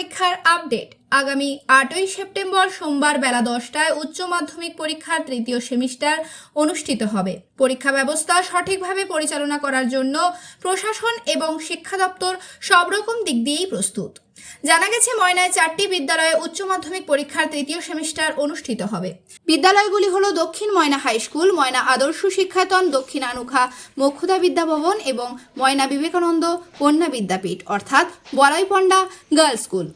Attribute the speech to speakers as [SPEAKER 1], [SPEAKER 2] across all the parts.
[SPEAKER 1] পরীক্ষার আপডেট আগামী আটই সেপ্টেম্বর সোমবার বেলা দশটায় উচ্চ মাধ্যমিক পরীক্ষার তৃতীয় সেমিস্টার অনুষ্ঠিত হবে। পরীক্ষা ব্যবস্থা সঠিকভাবে পরিচালনা করার জন্য প্রশাসন এবং শিক্ষা দপ্তর সব রকম দিক দিয়েই প্রস্তুত। জানা গেছে, ময়নায় চারটি বিদ্যালয়ে উচ্চ মাধ্যমিক পরীক্ষার তৃতীয় সেমিস্টার অনুষ্ঠিত হবে। বিদ্যালয়গুলি হল দক্ষিণ ময়না হাই স্কুল, ময়না আদর্শ শিক্ষায়তন, দক্ষিণ আনুখা মক্ষুদা বিদ্যাভবন এবং ময়না বিবেকানন্দ কন্যা বিদ্যাপীঠ, অর্থাৎ বলাইপন্ডা গার্লস স্কুল।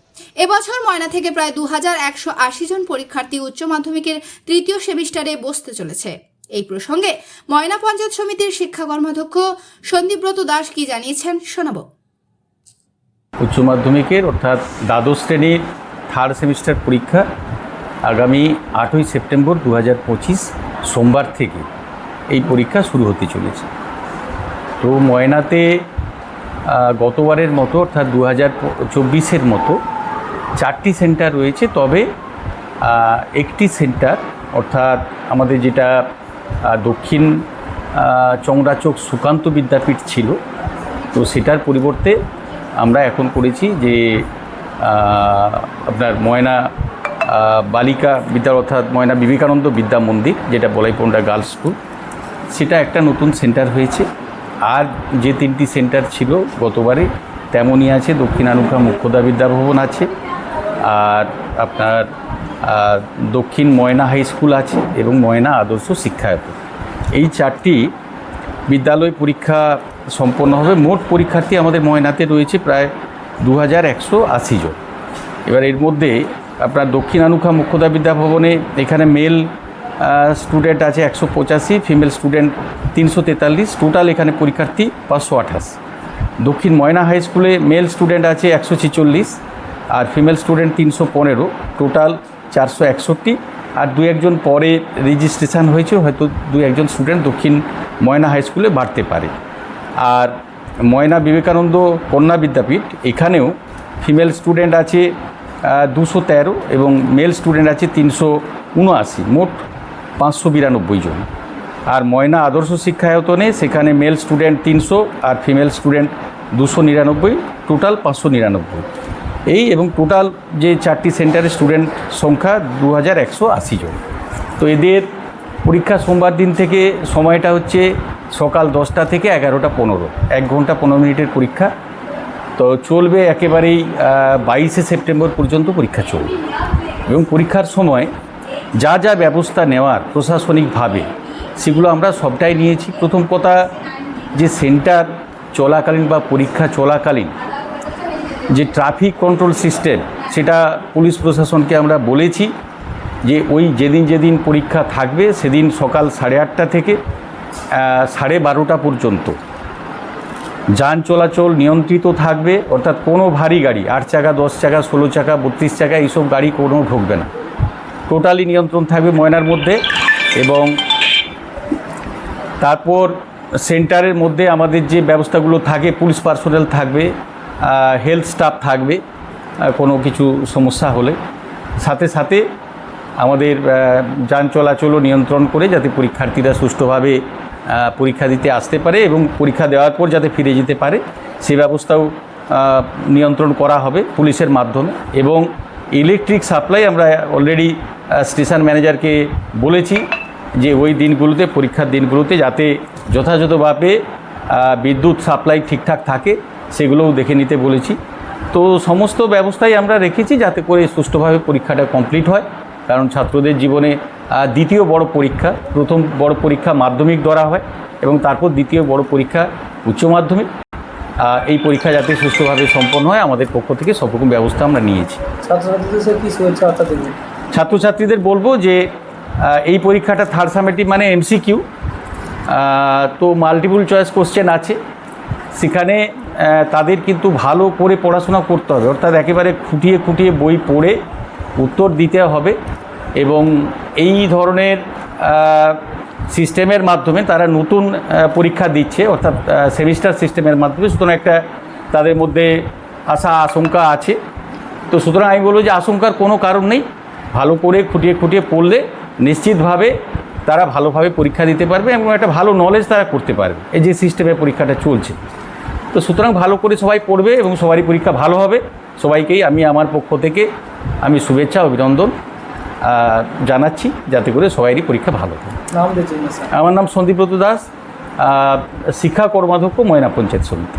[SPEAKER 1] এবছর ময়না থেকে প্রায় দু হাজার একশো আশি জন পরীক্ষার্থী উচ্চ মাধ্যমিকের তৃতীয় সেমিস্টারে বসতে চলেছে। এই প্রসঙ্গে ময়না পঞ্চায়েত সমিতির শিক্ষা কর্মাধ্যক্ষ সন্দীপব্রত দাস কি জানিয়েছেন শোনাবো।
[SPEAKER 2] উচ্চ মাধ্যমিকের অর্থাৎ দ্বাদশ শ্রেণির থার্ড সেমিস্টার পরীক্ষা আগামী আটই সেপ্টেম্বর দু হাজার পঁচিশ সোমবার থেকে এই পরীক্ষা শুরু হতে চলেছে। তো ময়নাতে গতবারের মতো অর্থাৎ দু হাজার মতো চারটি সেন্টার রয়েছে, তবে একটি সেন্টার, অর্থাৎ আমাদের যেটা দক্ষিণ চংরাচক সুকান্ত বিদ্যাপীঠ ছিল, তো সেটার পরিবর্তে আমরা এখন করেছি যে আপনার ময়না বালিকা বিদ্যা অর্থাৎ ময়না বিবেকানন্দ বিদ্যা মন্দির, যেটা বলাইপন্ডা গার্লস স্কুল, সেটা একটা নতুন সেন্টার হয়েছে। আর যে তিনটি সেন্টার ছিল গতবারে, তেমনই আছে দক্ষিণানুখা মুখ্যদা বিদ্যাভবন আছে। আর আপনার দক্ষিণ ময়না হাই স্কুল আছে এবং ময়না আদর্শ শিক্ষায়তন এই চারটি বিদ্যালয় পরীক্ষা সম্পন্ন হবে। মোট পরীক্ষার্থী আমাদের ময়নাতে রয়েছে প্রায় দু হাজার একশো আশি জন। এবার এর মধ্যে আপনার দক্ষিণানুখা মুখ্যদা বিদ্যাভবনে এখানে মেল স্টুডেন্ট আছে একশো পঁচাশি, ফিমেল স্টুডেন্ট তিনশো তেতাল্লিশ। টোটাল এখানে পরীক্ষার্থী পাঁচশো আঠাশ। দক্ষিণ ময়না হাই স্কুলে মেল স্টুডেন্ট আছে একশো ছেচল্লিশ। আর ফিমেল স্টুডেন্ট তিনশো পনেরো। টোটাল চারশো একষট্টি। আর দু একজন পরে রেজিস্ট্রেশন হয়েছে, হয়তো দু একজন স্টুডেন্ট দক্ষিণ ময়না হাই স্কুলে বাড়তে পারে। আর ময়না বিবেকানন্দ কন্যা বিদ্যাপীঠ, এখানেও ফিমেল স্টুডেন্ট আছে দুশো তেরো এবং মেল স্টুডেন্ট আছে তিনশো উনআশি, মোট পাঁচশো বিরানব্বই জন। আর ময়না আদর্শ শিক্ষায়তনে সেখানে মেল স্টুডেন্ট তিনশো আর ফিমেল স্টুডেন্ট দুশো নিরানব্বই টোটাল পাঁচশো নিরানব্বই। এই এবং টোটাল যে চারটি সেন্টারের স্টুডেন্ট সংখ্যা দু হাজার একশো আশি জন। তো এদের পরীক্ষা সোমবার দিন থেকে, সময়টা হচ্ছে সকাল দশটা থেকে এগারোটা পনেরো। এক ঘণ্টা পনেরো মিনিটের পরীক্ষা। তো চলবে একেবারেই বাইশে সেপ্টেম্বর পর্যন্ত পরীক্ষা চলবে। এবং পরীক্ষার সময় যা যা ব্যবস্থা নেওয়ার প্রশাসনিকভাবে, সেগুলো আমরা সবটাই নিয়েছি। প্রথম কথা, যে সেন্টার চলাকালীন বা পরীক্ষা চলাকালীন যে ট্রাফিক কন্ট্রোল সিস্টেম সেটা পুলিশ প্রশাসনকে আমরা বলেছি যে ওই যেদিন যেদিন পরীক্ষা থাকবে, সেদিন সকাল সাড়ে আটটা থেকে সাড়ে বারোটা পর্যন্ত। যান চলাচল নিয়ন্ত্রিত থাকবে, অর্থাৎ কোনো ভারী গাড়ি, আট চাকা, দশ চাকা, ষোলো চাকা, বত্রিশ চাকা, এইসব গাড়ি কোনো ঢুকবে না। টোটালি নিয়ন্ত্রণ থাকবে ময়নার মধ্যে এবং তারপর সেন্টারের মধ্যে আমাদের যে ব্যবস্থাগুলো থাকে, পুলিশ পার্সোনাল থাকবে হেলথ স্টাফ থাকবে কোনো কিছু সমস্যা হলে। সাথে সাথে আমাদের যান চলাচলও নিয়ন্ত্রণ করে যাতে পরীক্ষার্থীরা সুষ্ঠুভাবে পরীক্ষা দিতে আসতে পারে এবং পরীক্ষা দেওয়ার পর যাতে ফিরে যেতে পারে। সে ব্যবস্থাও নিয়ন্ত্রণ করা হবে পুলিশের মাধ্যমে এবং ইলেকট্রিক সাপ্লাই আমরা অলরেডি স্টেশন ম্যানেজারকে বলেছি যে ওই দিনগুলোতে, পরীক্ষার দিনগুলোতে যাতে যথাযথভাবে বিদ্যুৎ সাপ্লাই ঠিকঠাক থাকে। সেগুলোও দেখে নিতে বলেছি। তো সমস্ত ব্যবস্থাই আমরা রেখেছি যাতে করে সুষ্ঠুভাবে পরীক্ষাটা কমপ্লিট হয়। কারণ ছাত্রদের জীবনে দ্বিতীয় বড় পরীক্ষা প্রথম বড় পরীক্ষা মাধ্যমিক ধরা হয় এবং তারপর দ্বিতীয় বড় পরীক্ষা উচ্চ মাধ্যমিক। এই পরীক্ষা যাতে সুষ্ঠুভাবে সম্পন্ন হয় আমাদের পক্ষ থেকে সব রকম ব্যবস্থা আমরা নিয়েছি।
[SPEAKER 3] ছাত্রছাত্রীদের সাথে শুভেচ্ছা
[SPEAKER 2] ছাত্রছাত্রীদের বলব যে এই পরীক্ষাটা থার্ড সামেটিভ মানে এমসিকিউ তো মাল্টিপল চয়েস কোশ্চেন আছে। সেখানে তাদের কিন্তু ভালো করে পড়াশোনা করতে হবে। অর্থাৎ একেবারে খুঁটিয়ে খুঁটিয়ে বই পড়ে উত্তর দিতে হবে এবং এই ধরনের সিস্টেমের মাধ্যমে তারা নতুন পরীক্ষা দিচ্ছে, অর্থাৎ সেমিস্টার সিস্টেমের মাধ্যমে। সুতরাং একটা তাদের মধ্যে আশা, আশঙ্কা আছে। তো সুতরাং আমি বলব যে আশঙ্কার কোনো কারণ নেই। ভালো করে খুঁটিয়ে খুঁটিয়ে পড়লে নিশ্চিতভাবে তারা ভালোভাবে পরীক্ষা দিতে পারবে এবং একটা ভালো নলেজ তারা করতে পারবে। এই যে সিস্টেমে পরীক্ষাটা চলছে। তো সুতরাং ভালো করে সবাই পড়বে এবং সবারই পরীক্ষা ভালো হবে। সবাইকেই আমি আমার পক্ষ থেকে আমি শুভেচ্ছা অভিনন্দন জানাচ্ছি যাতে করে সবাইরই পরীক্ষা ভালো হয়। আমার নাম সন্দীপ্রত দাস শিক্ষা কর্মাধ্যক্ষ ময়না পঞ্চায়েত সমিতি।